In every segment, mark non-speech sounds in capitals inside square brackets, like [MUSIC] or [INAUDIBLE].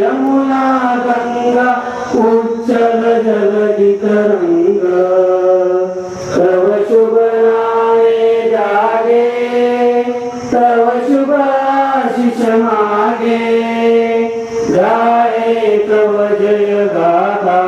यमुना गंगा उच्चल जलधि तरंग तव शुभ जागे तव शुभ आशिष मागे। गाये तव जय गाथा।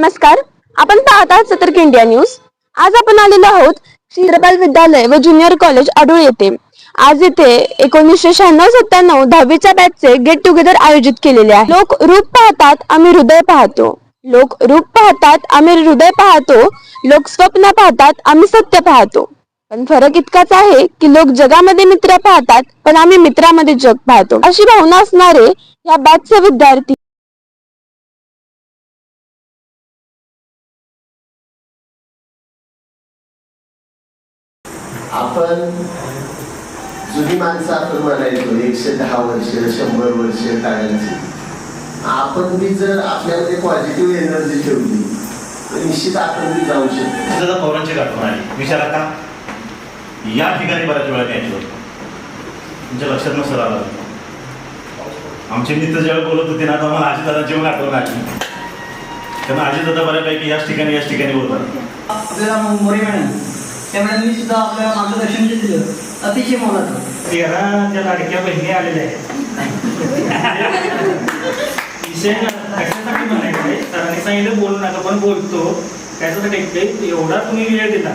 नमस्कार. आपण पाहत आहात सतर्क इंडिया न्यूज. आज आपण आलेलो आहोत चित्रपाल विद्यालय व ज्युनियर कॉलेज अडूळ येथे आज येथे एकोणीसशे शहाण्णव सत्त्याण्णव दहावीच्या बॅचचे गेट टुगेदर आयोजित केलेले आहे. लोक रूप पाहतात आम्ही हृदय पाहतो. लोक रूप पाहतात आम्ही हृदय पाहतो. लोक स्वप्न पाहतात आम्ही सत्य पाहतो. पण फरक इतकाच आहे की लोक जगामध्ये मित्र पाहतात पण आम्ही मित्रामध्ये जग पाहतो. अशी भावना असणारे या बॅचचे विद्यार्थी एकशे दहा वर्ष शंभर वर्ष काढायची आपण बी जर आपल्यामध्ये पॉझिटिव्ह एनर्जी ठेवली तर निश्चित आपण बी जाऊ शकतो. त्याचा पौरांची आठवण आली विचारा का या ठिकाणी बऱ्याच वेळा होतं तुमच्या लक्षात नसेल आलं. आमचे मित्र जेव्हा बोलत होते ना तेव्हा मला आजीदादा जेवण आठवण आली. त्यांना आजीदादा बऱ्यापैकी याच ठिकाणी याच ठिकाणी बोलतात. आपल्याला मोरे मॅडम त्या मॅडमनी सुद्धा आपल्याला मार्गदर्शन दिलं अतिशय मोलाचं. तेरा त्या लाडक्या बहिणी आलेल्या आहेत. विषय कशासाठी म्हणायचं सरांनी सांगितलं बोलू नका पण बोलतो. त्याच्यासाठी एवढा तुम्ही वेळ दिला.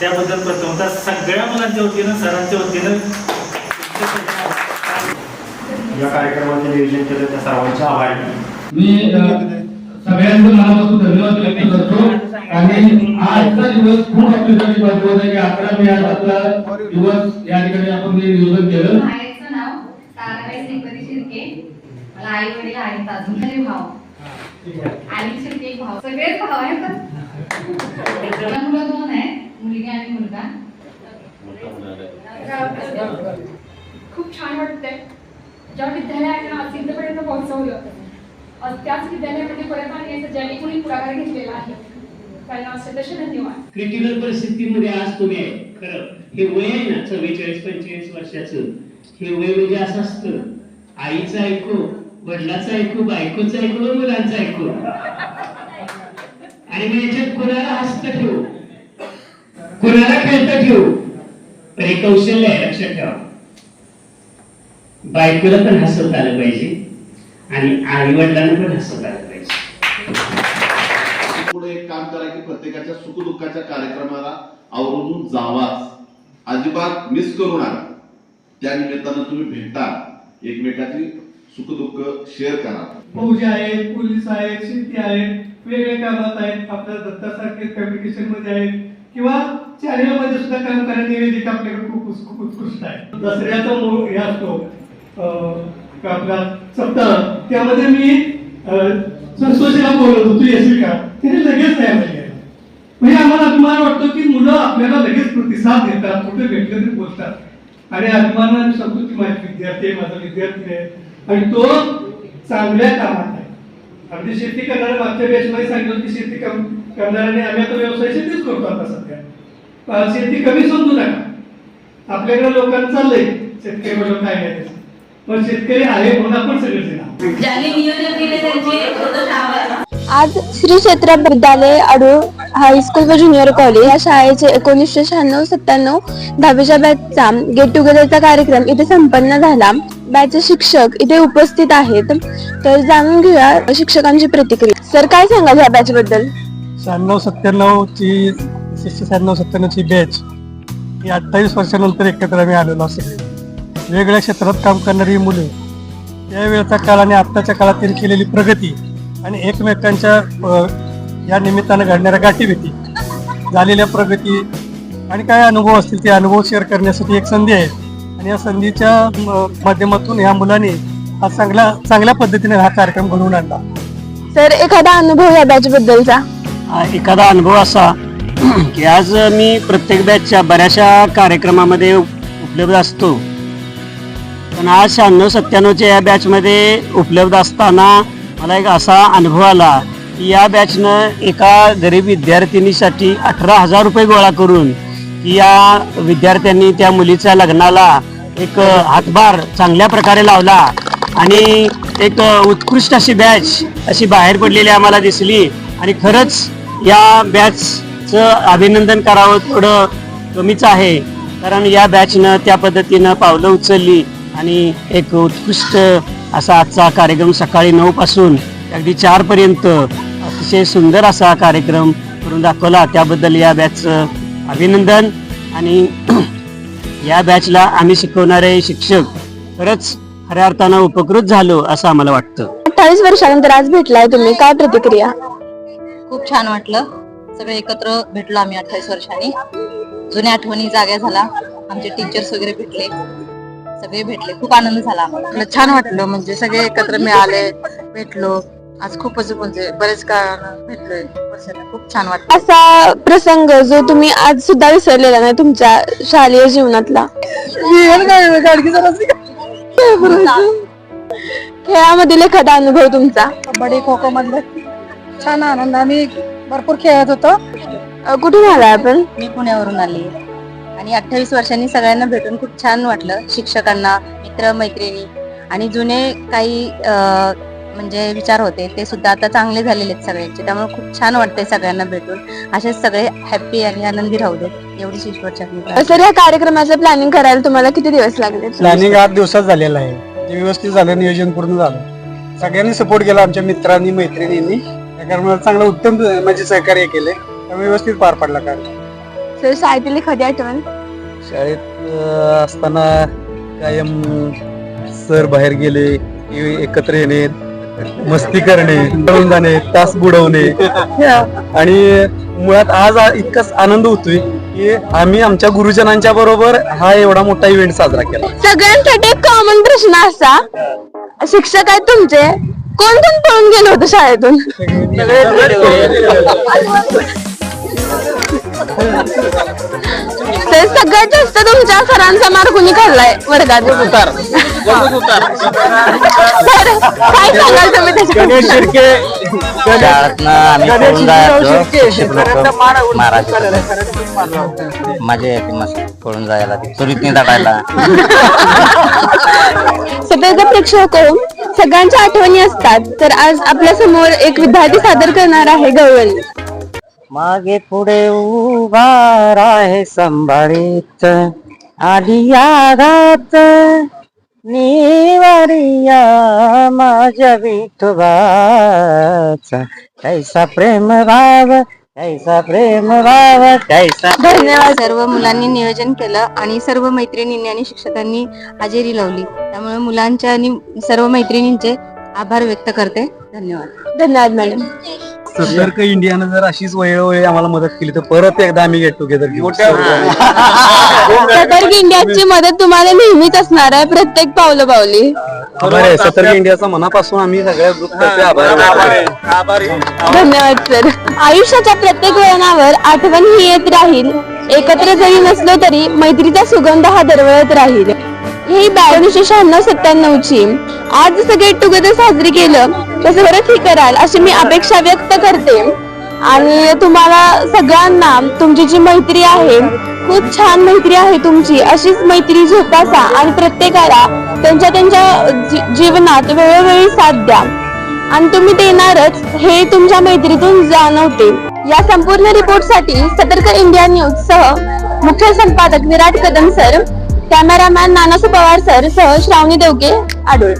त्याबद्दल प्रथमतः सगळ्या मुलांच्या वतीनं सरांच्या वतीनं या कार्यक्रमाचे नियोजन केलं त्या सर्वांचे आभारी. आहे. मी सगळ्यांचं मनापासून धन्यवाद व्यक्त करतो. आणि आजचा दिवस खूप आपल्यासाठी महत्त्वाचा आहे की अकरा मे आज आपला दिवस या ठिकाणी आपण हे नियोजन केलं. माहेरचं नाव ताराबाई श्रीपती शिर्के. मला आई वडील आहेत अजून तरी भाव आणि शिर्के एक भाव सगळेच भाव आहे पण मला मुलं दोन आहे मुलगी आणि मुलगा. खूप छान वाटतंय. ज्या विद्यालयानं आज इथपर्यंत पोहोचवलं. त्याच विद्यालयामध्ये परत आणण्याचं ज्यांनी कोणी पुढाकार घेतलेला आहे धन्यवाद. क्रिटिकल परिस्थितीमध्ये आज तुम्ही आहे खरं. हे वय आहे ना चव्वेचाळीस पंचेचाळीस वर्षाचं. हे वय म्हणजे असं असतं. आईचं ऐकू वडिलाचं ऐकू बायकोचं ऐकू मुलांचं ऐकू. आणि मग याच्यात कोणाला हसत ठेवू? कोणाला खेळत ठेवू? पण हे कौशल्य आहे लक्षात ठेवा. बायकोला पण हसवत आलं पाहिजे. आणि आई वडिलांना पण हसवता आलं पाहिजे. पुढे एक काम करा की प्रत्येकाच्या सुखदुःखाच्या कार्यक्रमाला आवर्जून जावाच अजिबात मिस करू नका. त्या निमित्तानं तुम्ही भेटा. एकमेकाची सुखदुःख शेअर करा. फौजी आहेत पोलीस आहेत शेती आहेत वेगवेगळ्या कामात आहेत आपल्या दत्तासारखे कम्युनिकेशनमध्ये आहेत किंवा चॅनेल मध्ये सुद्धा काम करणारे निवेदिका आपल्याकडे खूप उत्कृष्ट आहे. दसऱ्याचा मूळ हे असतो. अं, सप्ताह त्यामध्ये मी अं, संतोषीला बोलत होतो येशील का? त्याने लगेच तयार झाली आहे म्हणजे आम्हाला अभिमान वाटतो की मुलं आपल्याला लगेच प्रतिसाद देतात कुठे भेटले तरी बोलतात. आणि अभिमानाने सांगतो की माझे विद्यार्थी आहे माझा विद्यार्थी आहे. आणि तो चांगल्या कामात आहे. अगदी शेती करणारे मागच्या बेसमध्ये सांगितलं की शेती कम करणाऱ्याने आम्ही आता व्यवसाय शेतीच करतो आता सध्या. शेती कमी समजू नका. आपल्याकडे लोकांना चाललंय. शेतकरी म्हणून काय नाही पण शेतकरी आहे म्हणून आपण सगळेजण आहोत. ज्यांनी नियोजन केले त्यांचे प्रदोष आभार आज श्री क्षेत्र विद्यालय अडूळ हायस्कूल व ज्युनियर कॉलेज या शाळेचे एकोणीसशे शहाण्णव सत्त्याण्णव दहावीच्या बॅचचा गेट टुगेदरचा कार्यक्रम इथे संपन्न झाला. बॅचचे शिक्षक इथे उपस्थित आहेत. तर जाणून घेऊया शिक्षकांची प्रतिक्रिया. सर काय सांगाल या बॅच बद्दल? शहाण्णव सत्त्याण्णव ची शहाण्णव सत्त्याण्णव ची बॅच ही अठ्ठावीस वर्षानंतर एकत्र आम्ही आलेलो सगळे. वेगवेगळ्या क्षेत्रात काम करणारी ही मुले त्यावेळेचा काळ आणि आत्ताच्या काळात त्यांनी केलेली प्रगती आणि एकमेकांच्या या निमित्तानं घडणाऱ्या गाठीभेटी झालेल्या प्रगती आणि काय अनुभव असतील ते अनुभव शेअर करण्यासाठी एक संधी आहे. आणि या संधीच्या म, माध्यमातून ह्या मुलांनी हा चांगल्या चांगल्या पद्धतीने हा कार्यक्रम घडवून आणला. सर एखादा अनुभव या बॅच बद्दलचा एखादा अनुभव असा की आज मी प्रत्येक बॅचच्या बऱ्याचशा कार्यक्रमामध्ये उपलब्ध असतो. पण आज शहाण्णव सत्त्याण्णवच्या या बॅचमध्ये उपलब्ध असताना मला एक असा अनुभव आला की या बॅचनं एका गरीब विद्यार्थिनीसाठी अठरा हजार रुपये गोळा करून या विद्यार्थ्यांनी त्या मुलीच्या लग्नाला एक हातभार चांगल्या प्रकारे लावला आणि एक उत्कृष्ट अशी बॅच अशी बाहेर पडलेली आम्हाला दिसली आणि खरंच या बॅचचं अभिनंदन करावं थोडं कमीच आहे. कारण या बॅचनं त्या पद्धतीनं पावलं उचलली. आणि एक उत्कृष्ट असा आजचा कार्यक्रम सकाळी नऊ पासून अगदी चार पर्यंत अतिशय सुंदर असा कार्यक्रम करून दाखवला. त्याबद्दल या बॅचचं अभिनंदन आणि [CLEARS THROAT] या बॅचला आम्ही शिकवणारे शिक्षक खरंच खऱ्या अर्थानं उपकृत झालो असं आम्हाला वाटतं. अठ्ठावीस वर्षानंतर आज भेटलाय तुम्ही. काय प्रतिक्रिया? खूप छान वाटलं. सगळे एकत्र भेटलो आम्ही अठ्ठावीस वर्षांनी. जुन्या आठवणी जाग्या झाला. आमचे टीचर्स वगैरे भेटले. सगळे भेटले. खूप आनंद झाला आम्हाला. छान वाटलं म्हणजे सगळे एकत्र मिळाले भेटलो. आज खूपच म्हणजे बरेच काळ भेटलोय. वर्षाला खूप छान वाटलं. असा प्रसंग जो तुम्ही आज सुद्धा विसरलेला नाही तुमच्या शालेय जीवनातला. खेळामधील एखादा अनुभव तुमचा? कबड्डी खो खो मधले छान आनंद. आम्ही भरपूर खेळत होतो. अ, कुठून आलाय आपण? मी पुण्यावरून आली. आणि अठ्ठावीस वर्षांनी सगळ्यांना भेटून खूप छान वाटलं शिक्षकांना मित्र मैत्रिणी आणि जुने काही म्हणजे विचार होते ते सुद्धा आता चांगले झालेले आहेत सगळ्यांचे. त्यामुळे खूप छान वाटतंय सगळ्यांना भेटून. असेच सगळे हॅप्पी आणि आनंदी राहू देत. एवढी ईश्वरच्या सर या कार्यक्रमाचं प्लॅनिंग करायला तुम्हाला किती दिवस लागले? प्लॅनिंग आठ दिवसात झालेलं आहे. ते व्यवस्थित झालं नियोजन पूर्ण झालं. सगळ्यांनी सपोर्ट केला आमच्या मित्रांनी मैत्रिणींनी. त्या कार्यक्रमाला चांगलं उत्तम म्हणजे सहकार्य केले. त्यामुळे व्यवस्थित पार पडला कार्यक्रम. सर शाळेतील एखादी आठवण? शाळेत अं, असताना कायम सर बाहेर गेले की एकत्र येणे मस्ती करणे पळून जाणे तास बुडवणे. आणि मुळात आज आ- इतकाच आनंद होतोय की आम्ही आमच्या गुरुजनांच्या बरोबर हा एवढा मोठा इव्हेंट साजरा केला. सगळ्यांसाठी एक कॉमन प्रश्न असा शिक्षक आहेत तुमचे कोण कोण पळून गेलो होतं शाळेतून? तर सगळ्यात जास्त तुमच्या सरांचा मार कुणी खाल्लाय? वर्गात बरं, काय सांगाल तुम्ही गणेश त्याच्याबद्दल? शिर्के शाळेतनं आम्ही पळून जायचो. शिर्के. शिक्षक लोक मारायचे मजा येते मस्त पळून जायला प्रेक्षक हो, सगळ्यांच्या आठवणी असतात. तर आज आपल्यासमोर एक विद्यार्थी सादर करणार आहे गवळणी. मागे पुढे उभा आहे संभाळीत. आली यादात निवारिया माझ्या विठोबाचा. कैसा प्रेम भाव कैसा प्रेम भाव कैसा धन्यवाद. सर्व मुलांनी नियोजन केलं आणि सर्व मैत्रिणींनी आणि शिक्षकांनी हजेरी लावली. त्यामुळे मुलांच्या आणि सर्व मैत्रिणींचे आभार व्यक्त करते. धन्यवाद. धन्यवाद मॅडम. सतर्क इंडियानं जर अशीच वेळोवेळी आम्हाला मदत केली तर परत एकदा आम्ही गेट टुगेदर घेऊ. सतर्क इंडियाची मदत तुम्हाला नेहमीच असणार आहे प्रत्येक पावलं पावली. आहे. सतर्क इंडियाचा मनापासून आम्ही सगळ्या आभार धन्यवाद सर आयुष्याच्या प्रत्येक वळणावर आठवण ही येत राहील. एकत्र जरी नसलो तरी मैत्रीचा सुगंध हा दरवळत राहील. ही एकोणीसशे शहाण्णव सत्त्याण्णव ची आज गेट टुगेदर साजरी केलं तसं परत ही कराल अशी मी अपेक्षा व्यक्त करते. आणि तुम्हाला सगळ्यांना तुमची जी मैत्री आहे खूप छान मैत्री आहे तुमची. अशीच मैत्री जोपासा आणि प्रत्येकाला त्यांच्या त्यांच्या जीवनात वेळोवेळी साथ द्या. आणि तुम्ही देणारच हे तुमच्या मैत्रीतून जाणवते. या संपूर्ण रिपोर्टसाठी सतर्क इंडिया न्यूज सह मुख्य संपादक Virat Kadam sir cameraman Nanasu Pawar sir सह श्रावणी देवके आडोळ